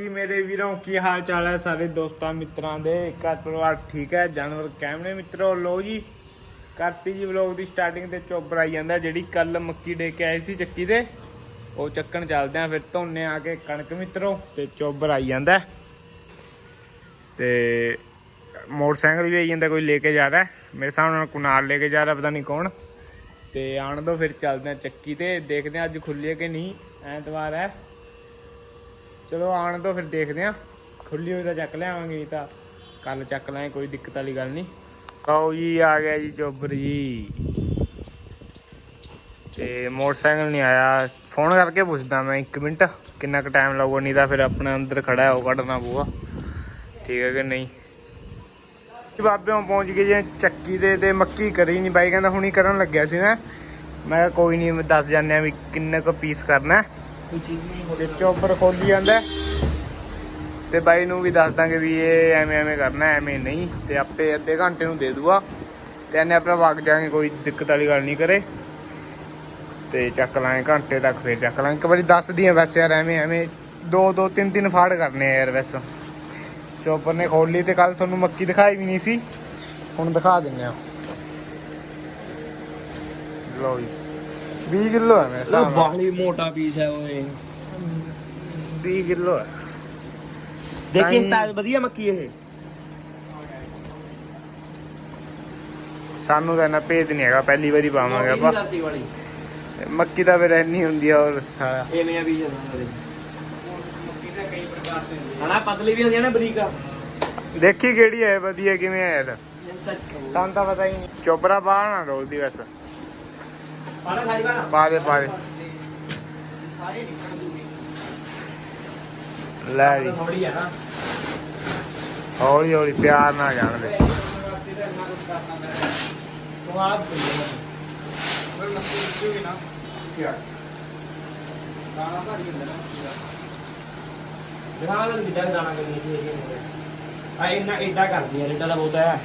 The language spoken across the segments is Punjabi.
ਜੀ, ਮੇਰੇ ਵੀਰੋਂ ਕੀ ਹਾਲ ਚਾਲ ਹੈ ਸਾਰੇ ਦੋਸਤਾਂ ਮਿੱਤਰਾਂ ਦੇ? ਘਰ ਪਰਿਵਾਰ ਠੀਕ ਹੈ? ਜਾਨਵਰ ਕੈਮਰੇ ਮਿੱਤਰੋ? ਲੋ ਜੀ ਕਰਤੀ ਜੀ ਵਲੌਗ ਦੀ ਸਟਾਰਟਿੰਗ ਤੇ ਚੋਬਰ ਆਈ ਜਾਂਦਾ ਜਿਹੜੀ ਕੱਲ ਮੱਕੀ ਡੇ ਕੇ ਆਏ ਸੀ ਚੱਕੀ ਤੇ। ਉਹ ਚੱਕਣ ਚੱਲਦੇ ਆ ਫਿਰ ਧੋਨੇ ਆ ਕੇ ਕਣਕ ਮਿੱਤਰੋ, ਤੇ ਚੋਬਰ ਆਈ ਜਾਂਦਾ ਤੇ ਮੋਟਰਸਾਈਕਲ ਵੀ ਆਈ ਜਾਂਦਾ, ਕੋਈ ਲੈ ਕੇ ਜਾ ਰਿਹਾ ਮੇਰੇ ਸਾਹਮਣੇ ਨਾਲ ਕੁਨਾਲ ਲੈ ਕੇ ਜਾ ਰਿਹਾ, ਪਤਾ ਨਹੀਂ ਕੌਣ। ਤੇ ਆਣ ਦੋ, ਫਿਰ ਚੱਲਦੇ ਆ ਚੱਕੀ ਤੇ। ਦੇਖਦੇ ਆ ਅੱਜ ਖੁੱਲੀ ਹੈ ਕਿ ਨਹੀਂ। ਐਤਵਾਰ ਹੈ। ਚਲੋ ਆਣ ਤੋਂ ਫਿਰ ਦੇਖਦੇ ਆ ਖੁੱਲੀ ਹੋਈ ਤਾਂ ਚੱਕ ਲਿਆਵਾਂਗੇ ਨਹੀਂ ਤਾਂ ਕੱਲ ਚੱਕ ਲਾਂਗੇ, ਕੋਈ ਦਿੱਕਤ ਵਾਲੀ ਗੱਲ ਨਹੀਂ। ਆਓ ਜੀ, ਆ ਗਿਆ ਜੀ ਚੋਬਰ ਜੀ। ਤੇ ਮੋਟਰਸਾਈਕਲ ਨਹੀਂ ਆਇਆ। ਫੋਨ ਕਰਕੇ ਪੁੱਛਦਾ ਮੈਂ 1 ਮਿੰਟ, ਕਿੰਨਾ ਕੁ ਟਾਈਮ ਲੱਗੂਗਾ ਨਹੀਂ ਤਾਂ ਫਿਰ ਆਪਣੇ ਅੰਦਰ ਖੜਾ ਹੈ, ਉਹ ਕੱਢਣਾ ਪਊਗਾ। ਠੀਕ ਹੈ ਕਿ ਨਹੀਂ? ਜੀ ਬਾਬਿਓਂ ਪਹੁੰਚ ਗਏ ਜੇ, ਚੱਕੀ ਦੇ ਤੇ ਮੱਕੀ ਕਰੀ ਨਹੀਂ। ਬਾਈ ਕਹਿੰਦਾ ਹੁਣੀ ਕਰਨ ਲੱਗਿਆ ਸੀ ਮੈਂ। ਮੈਂ ਕਿਹਾ ਕੋਈ ਨਹੀਂ, ਮੈਂ ਦੱਸ ਜਾਂਦੇ ਆ ਵੀ ਕਿੰਨਾ ਕੁ ਪੀਸ ਕਰਨਾ ਤੇ ਚੋਬਰ ਖੋਲੀ ਜਾਂਦਾ ਹੈ। ਤੇ ਬਾਈ ਨੂੰ ਵੀ ਦੱਸ ਦਾਂਗੇ ਵੀ ਇਹ ਐਵੇਂ ਐਵੇਂ ਕਰਨਾ, ਐਵੇਂ ਨਹੀਂ। ਤੇ ਆਪੇ ਅੱਧੇ ਘੰਟੇ ਨੂੰ ਦੇ ਦੂਗਾ। ਤੇ ਇਹਨੇ ਆਪੇ ਵਗ ਜਾਾਂਗੇ ਕੋਈ ਦਿੱਕਤ ਵਾਲੀ ਗੱਲ ਨਹੀਂ ਕਰੇ। ਤੇ ਚੱਕ ਲਾਂਗੇ ਘੰਟੇ ਤੱਕ, ਫੇਰ ਚੱਕ ਲਾਂਗੇ। ਇੱਕ ਵਾਰੀ ਦੱਸ ਦੀਆਂ ਵੈਸੇ ਯਾਰ, ਐਵੇਂ ਐਵੇਂ ਦੋ ਦੋ, ਤਿੰਨ ਤਿੰਨ ਫਾੜ ਕਰਨੇ ਆ ਯਾਰ ਵੈਸੇ ਚੋਪਰ ਨੇ ਖੋਲ ਲਈ ਤੇ ਕੱਲ ਤੁਹਾਨੂੰ ਮੱਕੀ ਦਿਖਾਈ ਵੀ ਨਹੀਂ ਸੀ। ਹੁਣ ਦਿਖਾ ਦਿੰਨੇ ਆ ਲਓ ਜੀ। 20 ਕਿਲੋ ਹੈ ਮੇਰੇ ਉਹ ਹਿਸਾਬ ਨਾਲ। ਬਾਹਲੀ ਮੋਟਾ ਪੀਸ ਹੈ ਓਏ। 20 ਕਿਲੋ ਹੈ ਦੇਖੀ ਤਾਂ ਹੀ- ਸਟਾਈਲ ਵਧੀਆ ਮੱਕੀ ਇਹ? ਸਾਨੂੰ ਤਾਂ ਨਾ ਭੇਦ ਨਹੀਂ ਹੈਗਾ ਪਹਿਲੀ ਵਾਰੀ ਪਾਵਾਂਗੇ ਆਪਾਂ। ਧਰਤੀ ਵਾਲੀ। ਮੱਕੀ ਤਾਂ ਫਿਰ ਇੰਨੀ ਹੁੰਦੀ ਆ ਔਰ ਸਾਰਾ। ਐਵੇਂ ਆ ਬੀਜ ਇਹਨਾਂ ਦੇ ਹਨਾ ਪਤਲੀ ਵੀ ਹੁੰਦੀ ਹੈ ਨਾ ਬਰੀਕ। ਦੇਖੀ ਕਿਹੜੀ ਹੈ ਵਧੀਆ ਕਿਵੇਂ ਹੈ ਯਾਰ। ਸਾਨੂੰ ਤਾਂ ਪਤਾ ਹੀ ਨਹੀਂ। ਚੋਪਰਾ ਬਾਹਰ ਨਾ ਰੋਲਦੀ ਵੈਸੇ। ਪਾਣਾ ਖਾਈ ਬਾਣਾ ਪਾ ਦੇ ਪਾ ਦੇ। ਸਾਰੇ ਨਿਕਲ ਦੂਗੀ ਲੈ ਜੀ। ਥੋੜੀ ਆ ਨਾ। ਹੌਲੀ ਹੌਲੀ ਪਿਆਰ ਨਾਲ ਜਾਣ ਦੇ। ਤਾਂ ਆਪ ਫਿਰ ਮੱਕੀ ਵਿੱਚੋਂ ਨਾ ਕਿਆ ਦਾਣਾ ਭਾਰੀ ਹੁੰਦਾ ਨਾ ਦਿਖਾ ਲੈ ਕਿੱਦਾਂ ਦਾਣਾ ਕਰਨੀ ਚਾਹੀਦੀ ਹੈ ਆ ਇੰਨਾ ਏਡਾ ਕਰਦੀ ਹੈ ਏਡਾ ਦਾ ਬਹੁਤਾ ਹੈ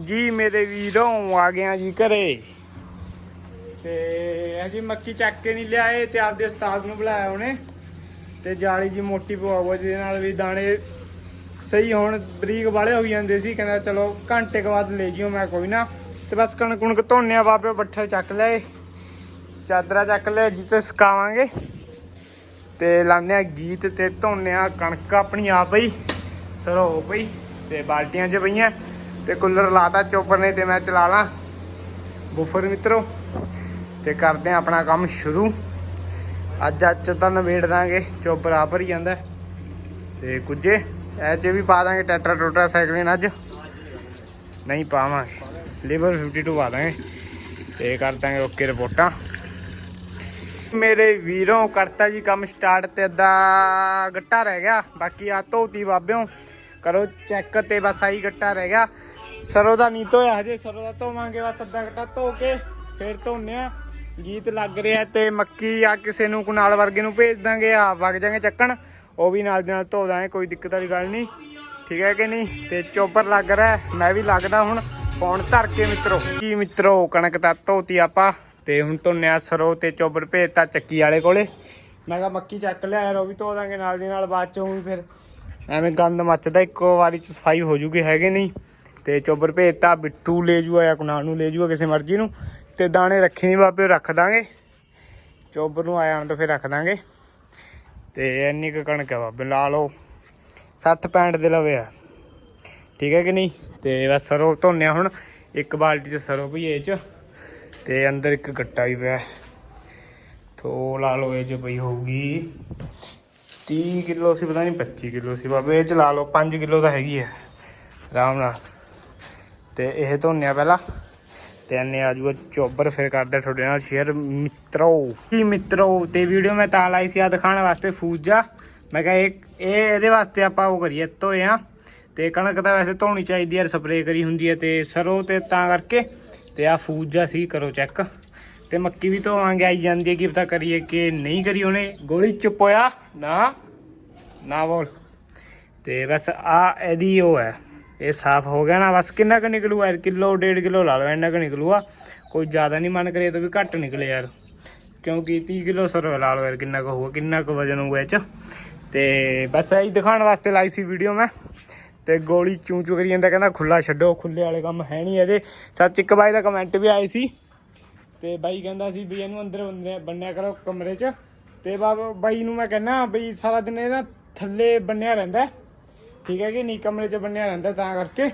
ਜੀ ਮੇਰੇ ਵੀਰੋਂ ਆ ਗਿਆ ਜੀ ਘਰੇ। ਤੇ ਅਸੀਂ ਮੱਕੀ ਚੱਕ ਕੇ ਨਹੀਂ ਲਿਆਏ, ਤੇ ਆਪਦੇ ਉਸਤਾਦ ਨੂੰ ਬੁਲਾਇਆ ਉਹਨੇ। ਤੇ ਜਾਲੀ ਜੀ ਮੋਟੀ ਪਵਾਓ ਜਿਹਦੇ ਨਾਲ ਵੀ ਦਾਣੇ ਸਹੀ ਹੁਣ, ਬਰੀਕ ਵਾਲੇ ਹੋ ਜਾਂਦੇ ਸੀ, ਕਹਿੰਦਾ ਚਲੋ ਘੰਟੇ ਕੁ ਬਾਅਦ ਲੈ ਜਿਓ, ਮੈਂ ਕੋਈ ਨਾ। ਤੇ ਬਸ ਕਣਕ ਕੁਣਕ ਧੋਨੇ ਆ, ਬਾਬੇ ਬੱਠਲ ਚੱਕ ਲਏ ਚਾਦਰਾ ਚੱਕ ਲਿਆ ਜਿੱਤੇ ਸੁਕਾਵਾਂਗੇ। ਤੇ ਲਾਉਂਦੇ ਆ ਗੀਤ ਤੇ ਧੋਨੇ ਆ, ਕਣਕ ਆਪਣੀ ਆਪ ਪਈ ਸਰੋ ਹੋ ਪਈ, ਤੇ ਬਾਲਟੀਆਂ 'ਚ ਪਈਆਂ। ਤੇ ਕੂਲਰ ਲਾਤਾ ਚੋਪਰ ਨੇ, ਤੇ ਮੈਂ ਚਲਾ ਲਾਂ। ਬੁਫਰ ਮਿੱਤਰੋ ਤੇ ਕਰਦੇ ਆ ਆਪਣਾ ਕੰਮ ਸ਼ੁਰੂ। ਅੱਜ ਅੱਜ ਤਾਂ ਨਵੇੜ ਦਾਂਗੇ ਚੋਪਰ ਆ ਭਰੀ ਜਾਂਦਾ। ਹੈ। ਤੇ ਕੁਝੇ ਐ ਚ ਵੀ ਪਾ ਦਾਂਗੇ ਟਰੈਕਟਰ ਟੋਟਰ ਸਾਈਕਲਿੰਗ ਅੱਜ। ਨਹੀਂ ਪਾਵਾਂਗੇ ਲੀਵਰ 52 ਪਾ ਦਾਂਗੇ। ਤੇ ਕਰ ਦਾਂਗੇ ਓਕੇ ਰਿਪੋਰਟਾਂ। ਮੇਰੇ ਵੀਰੋਂ ਕਰਤਾ ਜੀ ਕੰਮ ਸਟਾਰਟ ਤੇ ਅੱਧਾ ਗੱਟਾ ਰਹਿ ਗਿਆ, ਬਾਕੀ ਆ ਧੋਤੀ ਬਾਬਿਓ। ਕਰੋ ਚੈੱਕ ਤੇ ਬਸ ਆਈ ਗੱਟਾ ਰਹਿ ਗਿਆ। ਸਰੋਂ ਦਾ ਨਹੀਂ ਧੋਇਆ ਹਜੇ, ਸਰੋਂ ਦਾ ਧੋਵਾਂਗੇ ਬਸ ਅੱਧਾ ਗੱਟਾ ਧੋ ਕੇ, ਫਿਰ ਧੋਨੇ ਆ। ਗੀਤ ਲੱਗ ਰਿਹਾ ਤੇ ਮੱਕੀ ਆ ਕਿਸੇ ਨੂੰ ਕੁਨਾਲ ਵਰਗੇ ਨੂੰ ਭੇਜ ਦਾਂਗੇ, ਆ ਵਗ ਜਾਾਂਗੇ ਚੱਕਣ। ਉਹ ਵੀ ਨਾਲ ਦੇ ਨਾਲ ਧੋ ਦਾਂਗੇ, ਕੋਈ ਦਿੱਕਤ ਵਾਲੀ ਗੱਲ ਨਹੀਂ। ਠੀਕ ਹੈ ਕਿ ਨਹੀਂ? ਤੇ ਚੋਪਰ ਲੱਗ ਰਿਹਾ ਮੈਂ ਵੀ ਲੱਗਦਾ ਹੁਣ ਫੋਨ ਧਰ ਕੇ ਮਿੱਤਰੋ। ਕੀ ਮਿੱਤਰੋ, ਕਣਕ ਤਾਂ ਧੋਤੀ ਆਪਾਂ, ਤੇ ਹੁਣ ਧੋਨਿਆ ਸਰੋ ਤੇ ਚੋਬਰ ਭੇਜਤਾ ਚੱਕੀ ਵਾਲੇ ਕੋਲੇ। ਮੈਂ ਕਿਹਾ ਮੱਕੀ ਚੱਕ ਲਿਆ ਯਾਰ, ਉਹ ਵੀ ਧੋ ਦਾਂਗੇ ਨਾਲ ਦੀ ਨਾਲ, ਬਾਅਦ ਚੋਂ ਵੀ ਫਿਰ ਐਵੇਂ ਗੰਦ ਮੱਚਦਾ, ਇੱਕੋ ਵਾਰੀ ਚ ਸਫ਼ਾਈ ਹੋ ਜੂਗੀ ਹੈਗੇ ਨਹੀਂ? ਤੇ ਚੋਬਰ ਭੇਜਤਾ, ਬਿੱਟੂ ਲੈ ਜੂਆ ਜਾਂ ਕੁਨਾਲ ਨੂੰ ਲੈ ਜੂਆ ਕਿਸੇ ਮਰਜ਼ੀ ਨੂੰ। ਤੇ ਦਾਣੇ ਰੱਖੇ ਨਹੀਂ ਬਾਬੇ, ਰੱਖ ਦਾਂਗੇ। ਚੋਬਰ ਨੂੰ ਆਇਆ ਤਾਂ ਫਿਰ ਰੱਖ ਦਾਂਗੇ। ਤੇ ਇੰਨੀ ਕੁ ਕਣਕ ਹੈ ਬਾਬੇ, ਲਾ ਲਓ। 60 65 ਦੇ ਲਵੇ ਆ। ਠੀਕ ਹੈ ਕਿ ਨਹੀਂ? ਤੇ ਬਸ ਸਰੋਂ ਧੋਨਿਆ ਹੁਣ। ਇੱਕ ਬਾਲਟੀ ਚ ਸਰੋਂ ਪਈ ਇਹ ਚ। ਤੇ ਅੰਦਰ ਇੱਕ ਗੱਟਾ ਵੀ ਪਿਆ। ਥੋ ਲਾ ਲਓ ਇਹ ਚ ਪਈ ਹੋਊਗੀ। 30 ਕਿਲੋ ਸੀ, ਪਤਾ ਨਹੀਂ 25 ਕਿਲੋ ਸੀ। ਬਾਬੇ ਇਹ ਚ ਲਾ ਲਓ 5 ਕਿਲੋ ਤਾਂ ਹੈਗੀ ਹੈ ਆਰਾਮ ਨਾਲ। ਤੇ ਇਹ ਧੋਨਿਆ ਪਹਿਲਾਂ। ਤੇ ਇਹਨੇ ਆ ਚੋਬਰ ਫਿਰ ਕਰਦਾ ਤੁਹਾਡੇ ਨਾਲ ਸ਼ੇਅਰ ਮਿੱਤਰੋ। ਕੀ ਮਿੱਤਰੋ, ਤੇ ਵੀਡੀਓ ਮੈਂ ਤਾਂ ਲਾਈ ਸੀ ਆ ਦਿਖਾਉਣ ਵਾਸਤੇ ਫੂਜਾ। ਮੈਂ ਕਿਹਾ ਇਹ ਇਹ ਇਹਦੇ ਵਾਸਤੇ ਆਪਾਂ ਉਹ ਕਰੀਏ, ਧੋਏ ਆ। ਤੇ ਕਣਕ ਤਾਂ ਵੈਸੇ ਧੋਣੀ ਚਾਹੀਦੀ ਹੈ ਸਪਰੇਅ ਕਰੀ ਹੁੰਦੀ ਹੈ ਤੇ ਸਰੋਂ ਤੇ ਤਾਂ ਕਰਕੇ। ਤੇ ਆ ਫੂਜਾ ਸੀ, ਕਰੋ ਚੈੱਕ ਤੇ ਮੱਕੀ ਵੀ ਧੋਵਾਂਗੇ, ਆਈ ਜਾਂਦੀ ਹੈ ਕੀ ਪਤਾ ਕਰੀਏ ਕਿ ਨਹੀਂ ਕਰੀ ਉਹਨੇ। ਗੋਲੀ ਚੁੱਪ ਹੋਇਆ, ਨਾ ਨਾ ਬੋਲ। ਤੇ ਬਸ ਆ ਇਹਦੀ ਉਹ ਹੈ। ਇਹ ਸਾਫ਼ ਹੋ ਗਿਆ ਨਾ, ਬਸ ਕਿੰਨਾ ਕੁ ਨਿਕਲੂਗਾ? ਯਾਰ ਕਿਲੋ, ਡੇਢ ਕਿਲੋ ਲਾ ਲਓ, ਇੰਨਾ ਕੁ ਨਿਕਲੂਗਾ। ਕੋਈ ਜ਼ਿਆਦਾ ਨਹੀਂ ਮਨ ਕਰੇ ਤਾਂ ਵੀ ਘੱਟ ਨਿਕਲੇ ਯਾਰ। ਕਿਉਂਕਿ 30 ਕਿਲੋ ਸਰੋਂ ਲਾ ਲਓ ਯਾਰ, ਕਿੰਨਾ ਕੁ ਹੋਊਗਾ, ਕਿੰਨਾ ਕੁ ਵਜਨ ਹੋਊਗਾ ਇਹ ਚ। ਤੇ ਬਸ ਇਹੀ ਦਿਖਾਉਣ ਵਾਸਤੇ ਲਾਈ ਸੀ ਵੀਡੀਓ ਮੈਂ। ਤੇ ਗੋਲੀ ਚੂੰ ਚੂ ਕਰੀ ਜਾਂਦਾ, ਕਹਿੰਦਾ ਖੁੱਲਾ ਛੱਡੋ ਖੁੱਲੇ ਵਾਲੇ ਕੰਮ ਹੈ ਨਹੀਂ ਇਹਦੇ। ਸੱਚ ਇੱਕ ਬਾਈ ਦਾ ਕਮੈਂਟ ਵੀ ਆਏ ਸੀ। ਤੇ ਬਾਈ ਕਹਿੰਦਾ ਸੀ ਵੀ ਇਹਨੂੰ ਅੰਦਰ ਬੰਨਿਆ- ਬੰਨਿਆ ਕਰੋ ਕਮਰੇ 'ਚ। ਤੇ ਬਾ- ਬਾਈ ਨੂੰ ਮੈਂ ਕਹਿੰਦਾ ਬਈ ਸਾਰਾ ਦਿਨ ਇਹ ਨਾ ਥੱਲੇ ਬੰਨਿਆ ਰਹਿੰਦਾ। ਠੀਕ ਹੈ ਕਿ ਨਹੀਂ ਕਮਰੇ 'ਚ ਬੰਨਿਆ ਰਹਿੰਦਾ ਤਾਂ ਕਰਕੇ।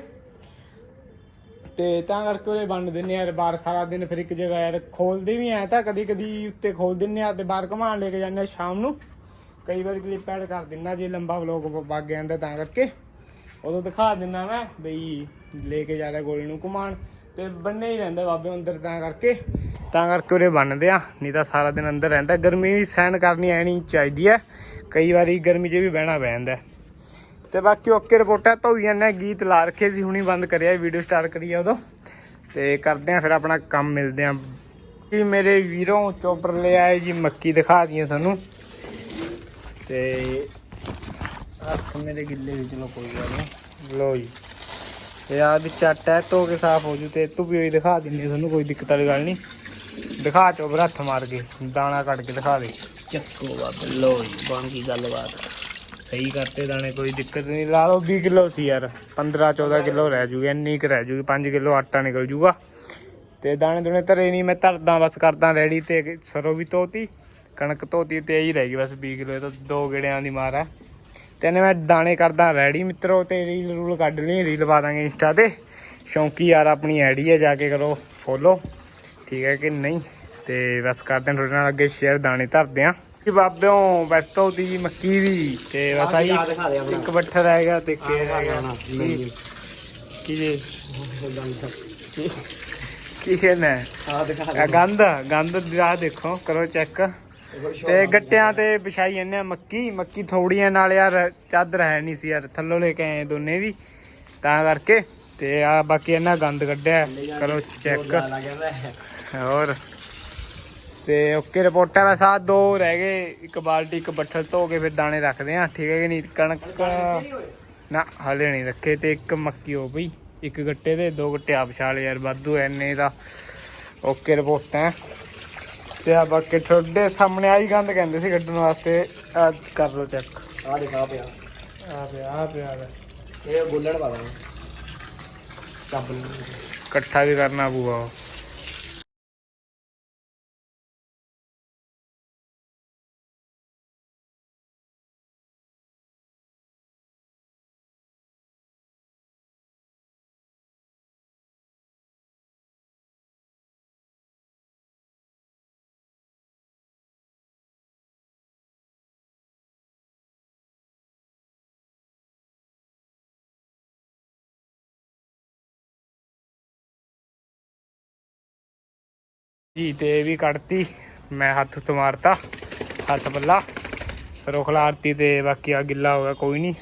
ਤੇ ਤਾਂ ਕਰਕੇ ਉਹਦੇ ਬੰਨ ਦਿੰਨੇ ਯਾਰ ਬਾਹਰ ਸਾਰਾ ਦਿਨ ਫਿਰ ਇੱਕ ਜਗ੍ਹਾ ਯਾਰ ਖੋਲਦੇ ਵੀ ਐ ਤਾਂ ਕਦੀ ਕਦੀ ਉੱਤੇ ਖੋਲ ਦਿੰਨੇ ਆ ਤੇ ਬਾਹਰ ਘੁਮਾਉਣ ਲੈ ਕੇ ਜਾਂਦੇ ਆ ਸ਼ਾਮ ਨੂੰ। ਕਈ ਵਾਰ ਕਲਿੱਪ ਐਡ ਕਰ ਦਿੰਨਾ ਜੇ ਲੰਬਾ ਵਲੋਗ ਵਗ ਜਾਂਦਾ ਤਾਂ ਕਰਕੇ। ਉਦੋਂ ਦਿਖਾ ਦਿੰਨਾ ਮੈਂ ਬਈ ਲੈ ਕੇ ਜਾਂਦਾ ਗੋਲੀ ਨੂੰ ਘੁਮਾਉਣ। ਤੇ ਬੰਨੇ ਹੀ ਰਹਿੰਦਾ ਬਾਬੇ ਅੰਦਰ ਤਾਂ ਕਰਕੇ। ਤਾਂ ਕਰਕੇ ਉਹਦੇ ਬੰਨਦੇ ਆ, ਨਹੀਂ ਤਾਂ ਸਾਰਾ ਦਿਨ ਅੰਦਰ ਰਹਿੰਦਾ। ਗਰਮੀ ਵੀ ਸਹਿਣ ਕਰਨੀ ਐਣੀ ਚਾਹੀਦੀ ਹੈ ਕਈ ਵਾਰੀ ਗਰਮੀ 'ਚ ਵੀ ਬਹਿਣਾ ਪੈ ਜਾਂਦਾ ਤੇ ਬਾਕੀ ਓਕੇ ਰਿਪੋਰਟਾਂ ਧੋਈਆਂ ਨੇ ਗੀਤ ਲਾ ਰੱਖੇ ਸੀ, ਹੁਣੀ ਬੰਦ ਕਰਿਆ ਵੀਡੀਓ ਸਟਾਰਟ ਕਰੀ ਆ ਉਦੋਂ। ਤੇ ਕਰਦੇ ਆ ਫਿਰ ਆਪਣਾ ਕੰਮ, ਮਿਲਦੇ ਆ। ਜੀ ਮੇਰੇ ਵੀਰੋਂ ਚੋਪਰ ਲੈ ਆਏ ਜੀ, ਮੱਕੀ ਦਿਖਾ ਦਈਏ ਤੁਹਾਨੂੰ। ਤੇ ਹੱਥ ਮੇਰੇ ਗਿੱਲੇ ਵੀ ਚਲੋ ਕੋਈ ਗੱਲ ਨਹੀਂ। ਲੋ ਜੀ। ਇਹ ਆ ਵੀ ਚੱਟ ਹੈ, ਧੋ ਕੇ ਸਾਫ਼ ਹੋ ਜੂ ਤੇ ਤੂੰ ਵੀ ਉਹੀ ਦਿਖਾ ਦਿੰਨੇ ਤੁਹਾਨੂੰ, ਕੋਈ ਦਿੱਕਤ ਵਾਲੀ ਗੱਲ ਨਹੀਂ। ਦਿਖਾ ਚੋਬਰ ਹੱਥ ਮਾਰ ਕੇ, ਦਾਣਾ ਕੱਢ ਕੇ ਦਿਖਾ ਦੇ। ਚੱਕੋ ਬਾਬੇ ਲੋ ਜੀ, ਬਣ ਗੱਲਬਾਤ। ਸਹੀ ਕਰਤੇ ਦਾਣੇ, ਕੋਈ ਦਿੱਕਤ ਨਹੀਂ। ਲਾ ਲਓ 20 ਕਿਲੋ ਸੀ ਯਾਰ। 15 14 ਕਿਲੋ ਰਹਿ ਜੂਗੀ, ਇੰਨੀ ਕੁ ਰਹਿ ਜੂਗੀ। 5 ਕਿਲੋ ਆਟਾ ਨਿਕਲ ਜੂਗਾ। ਤੇ ਦਾਣੇ ਦੁਣੇ ਧਰੇ ਨਹੀਂ ਮੈਂ ਧਰਦਾ, ਬਸ ਕਰਦਾ ਰੈਡੀ ਤੇ ਸਰੋਂ ਵੀ ਧੋਤੀ, ਕਣਕ ਧੋਤੀ, ਤੇ ਇਹੀ ਰਹਿ ਗਈ ਬਸ 20 ਕਿਲੋ। ਇਹ ਤਾਂ ਦੋ ਗੇੜਿਆਂ ਦੀ ਮਾਰ ਹੈ ਤੇ ਇਹਨੇ ਮੈਂ ਦਾਣੇ ਕਰਦਾ ਰੈਡੀ, ਮਿੱਤਰੋ, ਤੇ ਰੀਲ ਰੂਲ ਕੱਢ ਲਈ, ਰੀਲ ਪਾ ਦਾਂਗੇ ਇੰਸਟਾ ਤੇ। ਸ਼ੌਂਕੀ ਯਾਰ, ਆਪਣੀ ਆਈਡੀ ਹੈ ਜਾ ਕੇ ਕਰੋ ਫੋਲੋ ਠੀਕ ਹੈ ਕਿ ਨਹੀਂ? ਤੇ ਬਸ ਕਰਦੇ ਹਾਂ, ਤੁਹਾਡੇ ਨਾਲ ਅੱਗੇ ਸ਼ੇਅਰ ਦਾਣੇ ਧਰਦੇ ਆ ਕਿ ਬਾਬਿਓ ਵੈਸਤੋ ਦੀ ਮੱਕੀ ਦੀ। ਤੇ ਬਸ ਆਹੀ ਆਹ ਦਿਖਾ ਦੇ ਆਪਣਾ। ਇੱਕ ਬੱਠਾ ਰਹਿ ਗਿਆ ਤੇ ਕੇ ਰਹਿ ਗਿਆ। ਕੀ ਜੀ? ਕੀ ਕਹਿਣਾ ਹੈ? ਆ ਦਿਖਾ ਇਹ ਗੰਦ ਗੰਦ ਦਾ ਦੇਖੋ ਕਰੋ ਚੈੱਕ। ਤੇ ਗੱਟਿਆਂ ਤੇ ਵਿਛਾਈ ਜਾਂਦੇ ਆ ਮੱਕੀ। ਮੱਕੀ ਥੋੜੀਆਂ ਨਾਲ ਯਾਰ ਚਾਦਰ ਹੈ ਨਹੀਂ ਸੀ ਯਾਰ ਥੱਲੋਂ ਲੈ ਕੇ ਆਏ ਦੋਨੇ ਵੀ। ਤਾਂ ਕਰਕੇ ਤੇ ਆ ਬਾਕੀ ਇਹਨਾਂ ਗੰਦ ਕੱਢਿਆ। ਕਰੋ ਚੈੱਕ। ਹੋਰ। ਤੇ ਓਕੇ ਰਿਪੋਰਟਾਂ ਵੈਸੇ ਆਹ ਦੋ ਰਹਿ ਗਏ। ਇੱਕ ਬਾਲਟੀ ਇੱਕ ਬੱਠਲ ਧੋ ਕੇ ਫਿਰ ਦਾਣੇ ਰੱਖਦੇ ਆ ਠੀਕ ਹੈ ਕਿ ਨਹੀਂ? ਕਣਕ ਨਾ ਹਲੇ ਨਹੀਂ ਰੱਖੇ ਤੇ ਇੱਕ ਮੱਕੀ ਹੋ ਪਈ। ਇੱਕ ਗੱਟੇ ਦੇ ਦੋ ਗੱਟੇ ਆ ਵਿਛਾਲੇ ਯਾਰ ਵਾਧੂ ਐਨੇ ਦਾ। ਓਕੇ ਰਿਪੋਰਟਾਂ। ਤੇ ਆ ਬਾਕੀ ਤੁਹਾਡੇ ਸਾਹਮਣੇ ਆਹੀ ਗੰਦ ਕਹਿੰਦੇ ਸੀ ਕੱਢਣ ਵਾਸਤੇ। ਆ ਕਰ ਲਓ ਚੈੱਕ ਆ ਦਿਖਾ ਪਿਆ। ਆ ਪਿਆ ਆ ਪਿਆ। ਇਹ ਗੁੱਲੜ ਪਾ ਦਾਂਗੇ ਕੱਬ ਇਕੱਠਾ ਵੀ ਕਰਨਾ ਪਊਗਾ ਜੀ ਤੇ ਵੀ ਕੱਢਤੀ। ਮੈਂ ਹੱਥ ਉੱਤੇ ਮਾਰਤਾ ਹੱਥ ਪੱਲਾ। ਸਰੋਂ ਖਲਾਰਤੀ ਤੇ ਬਾਕੀ ਆ ਗਿੱਲਾ ਹੋ ਗਿਆ, ਕੋਈ ਨਹੀਂ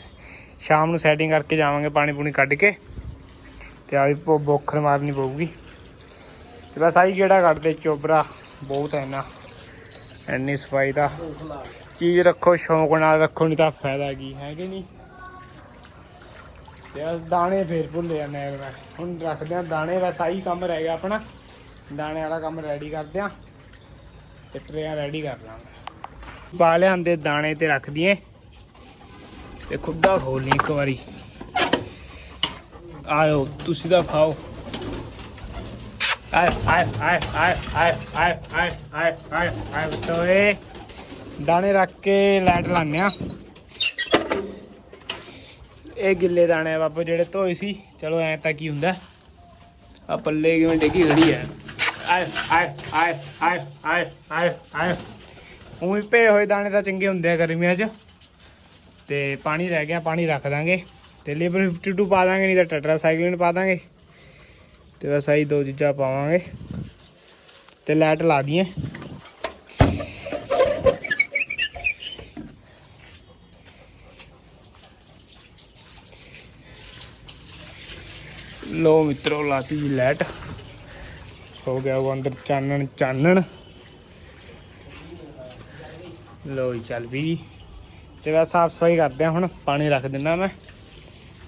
ਸ਼ਾਮ ਨੂੰ ਸੈਟਿੰਗ ਕਰਕੇ ਜਾਵਾਂਗੇ ਪਾਣੀ ਪੂਣੀ ਕੱਢ ਕੇ। ਤੇ ਆ ਵੀ ਬੋਖਰ ਮਾਰਨੀ ਪਊਗੀ। ਤੇ ਬਸ ਆਹੀ ਕਿਹੜਾ ਕੱਢਦੇ ਚੋਬਰਾ, ਬਹੁਤ ਹੈ ਨਾ। ਐਨੀ ਸਫ਼ਾਈ ਦਾ ਚੀਜ਼ ਰੱਖੋ, ਸ਼ੌਂਕ ਨਾਲ ਰੱਖੋ, ਨਹੀਂ ਤਾਂ ਫਾਇਦਾ ਕੀ, ਹੈ ਕਿ ਨਹੀਂ? ਤੇ ਦਾਣੇ ਫੇਰ ਭੁੱਲੇ ਜਾਂਦੇ ਆ ਮੈਂ। ਹੁਣ ਰੱਖਦੇ ਆ ਦਾਣੇ, ਬਸ ਆਹੀ ਕੰਮ ਰਹਿ ਗਿਆ ਆਪਣਾ। ਦਾਣੇ ਵਾਲਾ ਕੰਮ ਰੈਡੀ ਕਰਦੇ ਆ ਤੇ ਟਰੇਆਂ ਰੈਡੀ ਕਰ ਲਾਂਗੇ। ਪਾ ਲਿਆਂਦੇ ਦਾਣੇ ਤੇ ਰੱਖ ਦਈਏ। ਤੇ ਖੁੱਡਾ ਖੋਲ ਲਈ ਇੱਕ ਵਾਰੀ। ਆਇਓ, ਤੁਸੀਂ ਤਾਂ ਖਾਓ। ਆਏ ਆਏ ਆਏ ਆਏ ਆਏ ਆਏ ਆਏ ਆਏ ਆਏ ਆਏ ਬਤੋਏ ਦਾਣੇ ਰੱਖ ਕੇ ਲਾਈਟ ਲਾਉਂਦੇ ਆ। ਇਹ ਗਿੱਲੇ ਦਾਣੇ ਆ ਜਿਹੜੇ ਧੋਏ ਸੀ। ਚਲੋ ਐ ਤਾਂ ਕੀ ਹੁੰਦਾ। ਆ ਪੱਲੇ ਕਿਵੇਂ ਡਿੱਗੀ ਖੜੀ ਐ। ਆਏ ਆਏ ਆਏ ਆਏ ਆਏ ਆਏ ਆਏ। ਉਹੀ ਪਏ ਹੋਏ ਦਾਣੇ ਤਾਂ ਚੰਗੇ ਹੁੰਦੇ ਆ ਗਰਮੀਆਂ 'ਚ। ਤੇ ਪਾਣੀ ਰਹਿ ਗਿਆ, ਪਾਣੀ ਰੱਖ ਦਾਂਗੇ। ਤੇ ਲੇਬਰ 52 ਪਾ ਦਾਂਗੇ, ਨਹੀਂ ਤਾਂ ਟਟਰਾ ਸਾਈਕਲਿਨ ਪਾ ਦਾਂਗੇ। ਤੇ ਬਸ ਆਹੀ ਦੋ ਚੀਜ਼ਾਂ ਪਾਵਾਂਗੇ। ਤੇ ਲਾਈਟ ਲਾ ਦਈਏ। ਲੋ ਮਿੱਤਰੋ, ਲਾਤੀ ਜੀ ਲਾਈਟ ਹੋ ਗਿਆ ਉਹ ਅੰਦਰ ਚਾਨਣ ਚਾਨਣ। ਲੋ ਚੱਲ ਵੀ। ਤੇ ਬਸ ਸਾਫ਼ ਸਫ਼ਾਈ ਕਰਦੇ ਆ ਹੁਣ, ਪਾਣੀ ਰੱਖ ਦਿੰਦਾ ਮੈਂ।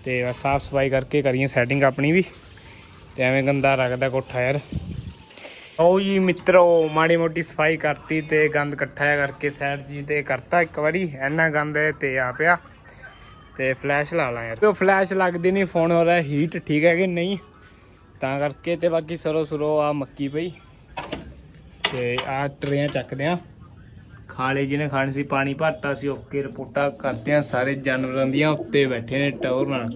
ਤੇ ਬਸ ਸਾਫ਼ ਸਫ਼ਾਈ ਕਰਕੇ ਕਰੀਏ ਸੈਟਿੰਗ ਆਪਣੀ ਵੀ। ਤੇ ਐਵੇਂ ਗੰਦਾ ਰੱਖਦਾ ਕੋਠਾ ਯਾਰ। ਉਹ ਜੀ ਮਿੱਤਰੋ, ਮਾੜੀ ਮੋਟੀ ਸਫ਼ਾਈ ਕਰਤੀ ਤੇ ਗੰਦ ਇਕੱਠਾ ਕਰਕੇ ਸਾਈਡ ਜੀ ਤੇ ਕਰਤਾ ਇੱਕ ਵਾਰੀ। ਇੰਨਾ ਗੰਦ ਹੈ ਤੇ ਆ ਪਿਆ। ਤੇ ਫਲੈਸ਼ ਲਾ ਲਾਂ ਯਾਰ। ਤੇ ਫਲੈਸ਼ ਲੱਗਦੀ ਨਹੀਂ ਫੋਨ ਹੋ ਰਿਹਾ ਹੀਟ ਠੀਕ ਹੈ ਕਿ ਨਹੀਂ? ਤਾਂ ਕਰਕੇ ਤੇ ਬਾਕੀ ਸਰੋ ਸਰੋ ਆ ਮੱਕੀ ਪਈ। ਤੇ ਆ ਟਰੇਆਂ ਚੱਕਦੇ ਆ। ਖਾਲੇ ਜਿਹਨੇ ਖਾਣੀ ਸੀ, ਪਾਣੀ ਭਰਤਾ ਸੀ, ਓਕੇ ਰਿਪੋਰਟਾਂ ਕਰਦੇ ਆ, ਸਾਰੇ ਜਾਨਵਰਾਂ ਦੀਆਂ ਉੱਤੇ ਬੈਠੇ ਨੇ ਟੌਰ ਨਾਲ।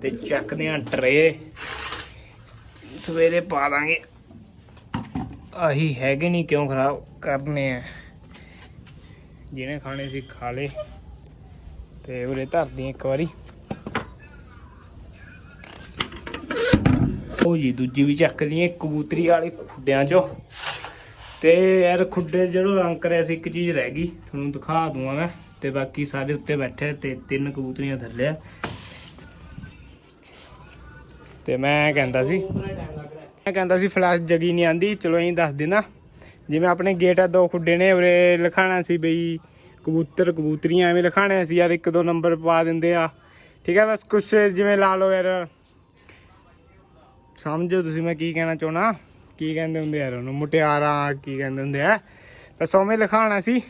ਤੇ ਚੱਕਦੇ ਆ ਟਰੇ। ਸਵੇਰੇ ਪਾ ਦਾਂਗੇ। ਆਹੀ ਹੈਗੇ ਨਹੀਂ ਕਿਉਂ ਖਰਾਬ ਕਰਨੇ ਆ। ਜਿਹਨੇ ਖਾਣੇ ਸੀ, ਖਾ ਲੇ ਤੇ ਉਰੇ ਧਰਦੀ ਇੱਕ ਵਾਰੀ। ਉਹ ਜੀ, ਦੂਜੀ ਵੀ ਚੱਕਦੀ ਲਈਏ, ਕਬੂਤਰੀ ਵਾਲੇ ਖੁੱਡਿਆਂ ਚੋਂ। ਤੇ ਯਾਰ ਖੁੱਡੇ ਜਿਹੜਾ ਰੰਗ ਕਰਿਆ ਸੀ ਇੱਕ ਚੀਜ਼ ਰਹਿ ਗਈ, ਤੁਹਾਨੂੰ ਦਿਖਾ ਦੂੰਗਾ ਮੈਂ। ਤੇ ਬਾਕੀ ਸਾਰੇ ਉੱਤੇ ਬੈਠੇ ਤੇ ਤਿੰਨ ਕਬੂਤਰੀਆਂ ਥੱਲੇ ਆ। ਤੇ ਮੈਂ ਕਹਿੰਦਾ ਸੀ, ਮੈਂ ਕਹਿੰਦਾ ਸੀ ਫਲੈਸ਼ ਜਗੀ ਨਹੀਂ ਆਂਦੀ, ਚਲੋ ਅਸੀਂ ਦੱਸ ਦੇਣਾ। ਜਿਵੇਂ ਆਪਣੇ ਗੇਟ ਆ, ਦੋ ਖੁੱਡੇ ਨੇ, ਉਰੇ ਲਿਖਾਣਾ ਸੀ ਬਈ ਕਬੂਤਰ, ਕਬੂਤਰੀਆਂ ਐਵੇਂ ਲਿਖਾਣੇ ਸੀ, ਯਾਰ ਇੱਕ ਦੋ ਨੰਬਰ ਪਾ ਦਿੰਦੇ ਆ। ਠੀਕ ਹੈ ਬਸ ਕੁਛ ਜਿਵੇਂ ਲਾ ਲਓ ਯਾਰ। ਸਮਝੋ ਤੁਸੀਂ ਮੈਂ ਕੀ ਕਹਿਣਾ ਚਾਹਣਾ ਕੀ ਕਹਿੰਦੇ ਹੁੰਦੇ ਯਾਰ ਉਹਨੂੰ? ਮੁਟਿਆਰਾਂ ਕੀ ਕਹਿੰਦੇ ਹੁੰਦੇ ਆ? ਬਸ ਉਵੇਂ ਲਿਖਾਣਾ ਸੀ।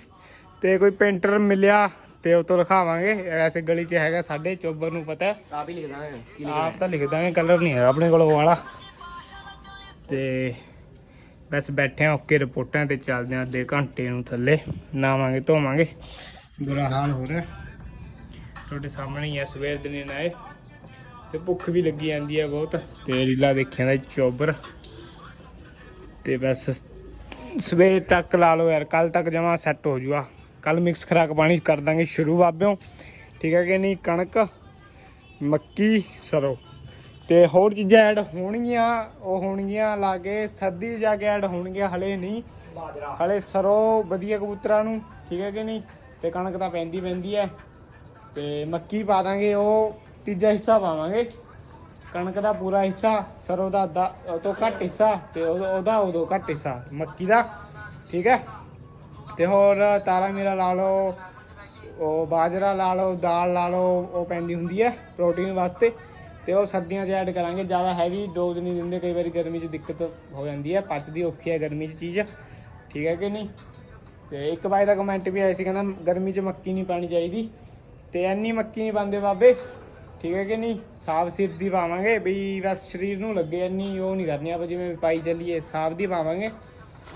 ਤੇ ਕੋਈ ਪੇਂਟਰ ਮਿਲਿਆ ਤੇ ਉਹ ਤੋਂ ਲਿਖਾਵਾਂਗੇ। ਵੈਸੇ ਗਲੀ 'ਚ ਹੈਗਾ ਸਾਡੇ ਚੋਬਰ ਨੂੰ ਪਤਾ। ਆਪ ਹੀ ਲਿਖਦਾ ਹੈ। ਕੀ ਆਪ ਤਾਂ ਲਿਖ ਦਾਂਗੇ ਕਲਰ ਨਹੀਂ ਹੈਗਾ ਆਪਣੇ ਕੋਲ ਉਹ ਵਾਲਾ। ਤੇ ਬਸ ਬੈਠੇ ਆ ਓਕੇ ਰਿਪੋਰਟਾਂ ਤੇ ਚੱਲਦੇ ਆ ਅੱਧੇ ਘੰਟੇ ਨੂੰ ਥੱਲੇ। ਨਾਵਾਂਗੇ ਧੋਵਾਂਗੇ। ਬੁਰਾ ਹਾਲ ਹੋ ਰਿਹਾ। ਤੁਹਾਡੇ ਸਾਹਮਣੇ ਹੀ ਆ ਸਵੇਰ ਦੇ ਨੇ ਆਏ। ਤੇ ਭੁੱਖ ਵੀ ਲੱਗੀ ਜਾਂਦੀ ਆ ਬਹੁਤ। ਤੇ ਰੀਲਾ ਦੇਖਿਆ ਦਾ ਚੋਬਰ। ਤੇ ਬਸ ਸਵੇਰ ਤੱਕ ਲਾ ਲਓ ਯਾਰ ਕੱਲ ਤੱਕ ਜਮਾ ਸੈੱਟ ਹੋ ਜੂਗਾ ਕੱਲ ਮਿਕਸ ਖਰਾਕ ਪਾਣੀ ਕਰ ਦਾਂਗੇ ਸ਼ੁਰੂ ਬਾਬਿਓ। ਠੀਕ ਹੈ ਕਿ ਨਹੀਂ? ਕਣਕ, ਮੱਕੀ, ਸਰੋ। ਤੇ ਹੋਰ ਚੀਜ਼ਾਂ ਐਡ ਹੋਣਗੀਆਂ, ਉਹ ਹੋਣਗੀਆਂ ਲਾਗੇ ਸਰਦੀ 'ਚ ਜਾ ਕੇ ਐਡ ਹੋਣਗੀਆਂ, ਹਲੇ ਨਹੀਂ। ਹਲੇ ਸਰੋ ਵਧੀਆ ਕਬੂਤਰਾਂ ਨੂੰ। ਠੀਕ ਹੈ ਕਿ ਨਹੀਂ? ਤੇ ਕਣਕ ਤਾਂ ਪੈਂਦੀ ਪੈਂਦੀ ਹੈ ਤੇ ਮੱਕੀ ਪਾ ਦਾਂਗੇ, ਉਹ ਤੀਜਾ ਹਿੱਸਾ ਪਾਵਾਂਗੇ। ਕਣਕ ਦਾ ਪੂਰਾ ਹਿੱਸਾ, ਸਰੋਂ ਦਾ ਅੱਧਾ, ਉਹ ਤੋਂ ਘੱਟ ਹਿੱਸਾ ਤੇ ਉਹ- ਉਹਦਾ ਉਦੋਂ ਘੱਟ ਹਿੱਸਾ, ਮੱਕੀ ਦਾ, ਠੀਕ ਹੈ? ਤੇ ਹੋਰ ਤਾਰਾ ਮੇਰਾ ਲਾ ਲਓ, ਉਹ ਬਾਜਰਾ ਲਾ ਲਓ, ਦਾਲ ਲਾ ਲਓ, ਉਹ ਪੈਂਦੀ ਹੁੰਦੀ ਹੈ ਪ੍ਰੋਟੀਨ ਵਾਸਤੇ। ਤੇ ਉਹ ਸਰਦੀਆਂ 'ਚ ਐਡ ਕਰਾਂਗੇ, ਜ਼ਿਆਦਾ ਹੈਵੀ ਡੋਜ਼ ਨਹੀਂ ਦਿੰਦੇ, ਕਈ ਵਾਰੀ ਗਰਮੀ 'ਚ ਦਿੱਕਤ ਹੋ ਜਾਂਦੀ ਹੈ, ਪਚਦੀ ਔਖੀ ਹੈ ਗਰਮੀ 'ਚ ਚੀਜ਼। ਠੀਕ ਹੈ ਕਿ ਨਹੀਂ? ਤੇ ਇੱਕ ਬਾਈ ਦਾ ਕਮੈਂਟ ਵੀ ਆਇਆ ਸੀ, ਕਹਿੰਦਾ ਗਰਮੀ 'ਚ ਮੱਕੀ ਨਹੀਂ ਪਾਣੀ ਚਾਹੀਦੀ। ਤੇ ਐਨੀ ਮੱਕੀ ਨਹੀਂ ਪਾਉਂਦੇ ਬਾਬੇ। ਠੀਕ ਹੈ ਕਿ ਨਹੀਂ? ਸਾਫ਼ ਸਿਰ ਦੀ ਪਾਵਾਂਗੇ ਵੀ ਬਸ ਸਰੀਰ ਨੂੰ ਲੱਗੇ ਐਨੀ ਉਹ ਨਹੀਂ ਕਰਨੀ ਆਪਾਂ, ਜਿਵੇਂ ਪਾਈ ਚੱਲੀਏ, ਸਾਫ਼ ਦੀ ਪਾਵਾਂਗੇ।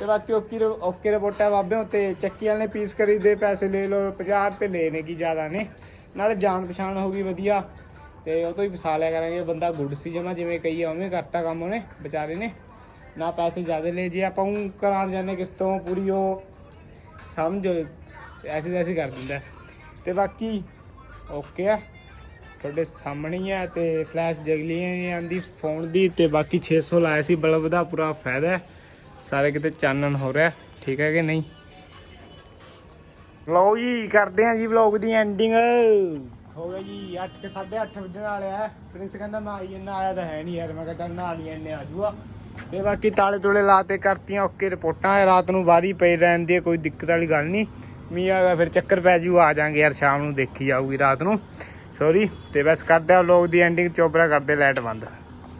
ਤੇ ਬਾਕੀ ਓਕੇ ਰਿ- ਓਕੇ ਰਿਪੋਰਟਾਂ ਬਾਬਿਓ ਤੇ ਚੱਕੀ ਵਾਲੇ ਨੇ ਪੀਸ ਕਰੀ ਦੇ, ਪੈਸੇ ਲੈ ਲਓ 50 ਰੁਪਏ ਲਏ ਨੇ ਕੀ ਜ਼ਿਆਦਾ ਨੇ। ਨਾਲੇ ਜਾਣ ਪਛਾਣ ਹੋ ਗਈ ਵਧੀਆ। ਤੇ ਉਹ ਤੋਂ ਹੀ ਫਸਾ ਲਿਆ ਕਰਾਂਗੇ, ਬੰਦਾ ਗੁੱਡ ਸੀ ਜਮਾ, ਜਿਵੇਂ ਕਈ ਆ ਉਵੇਂ ਕਰਤਾ ਕੰਮ ਉਹਨੇ, ਵਿਚਾਰੇ ਨੇ। ਨਾ ਪੈਸੇ ਜ਼ਿਆਦਾ ਲਏ, ਜੇ ਆਪਾਂ ਉਹ ਕਰਾਉਣ ਜਾਂਦੇ ਕਿਸ ਤੋਂ, ਪੂਰੀ ਉਹ ਸਮਝ ਐਸੀ ਐਸੀ ਕਰ ਦਿੰਦਾ। ਤੇ ਬਾਕੀ ਓਕੇ ਆ। ਤੁਹਾਡੇ ਸਾਹਮਣੇ ਹੀ ਆ ਤੇ ਫਲੈਸ਼ ਜਗਲੀ ਨਹੀਂ ਆਂਦੀ ਫੋਨ ਦੀ ਤੇ ਬਾਕੀ 600 ਲਾਇਆ ਸੀ, ਬਲਬ ਦਾ ਪੂਰਾ ਫਾਇਦਾ ਹੈ। ਸਾਰੇ ਕਿਤੇ ਚਾਨਣ ਹੋ ਰਿਹਾ, ਠੀਕ ਹੈ ਕਿ ਨਹੀਂ? ਲਓ ਜੀ, ਕਰਦੇ ਆ ਜੀ ਵਲੌਗ ਦੀ ਐਂਡਿੰਗ ਹੋ ਗਿਆ ਜੀ 8 ਕੇ 8:30 ਵਜੇ ਨਾਲ ਆਇਆ। ਪ੍ਰਿੰਸ ਕਹਿੰਦਾ ਮੈਂ ਆਈ ਜੰਨਾ ਆਇਆ ਤਾਂ ਹੈ ਨਹੀਂ ਯਾਰ। ਮੈਂ ਕਹਿੰਦਾ ਨਾ ਲਈ ਇੰਨੇ ਆ ਜੂਆ ਤੇ ਬਾਕੀ ਤਾਲੇ ਤੁਲੇ ਲਾਤੇ ਕਰਤੀਆਂ, ਓਕੇ ਰਿਪੋਰਟਾਂ। ਰਾਤ ਨੂੰ ਬਾਰੀ ਪਈ ਰਹਿਣ ਦੀ ਕੋਈ ਦਿੱਕਤ ਵਾਲੀ ਗੱਲ ਨਹੀਂ। ਮੀਂਹ ਆ ਗਿਆ, ਫਿਰ ਚੱਕਰ ਪੈ ਜੂ, ਆ ਜਾਾਂਗੇ ਯਾਰ, ਸ਼ਾਮ ਨੂੰ ਦੇਖੀ ਜਾਊਗੀ ਰਾਤ ਨੂੰ। ਸੌਰੀ ਤੇ ਬਸ ਕਰਦੇ ਆ ਲੋਕ ਦੀ ਐਂਡਿੰਗ ਚੋਪਰਾ ਕਰਦੇ ਲਾਈਟ ਬੰਦ।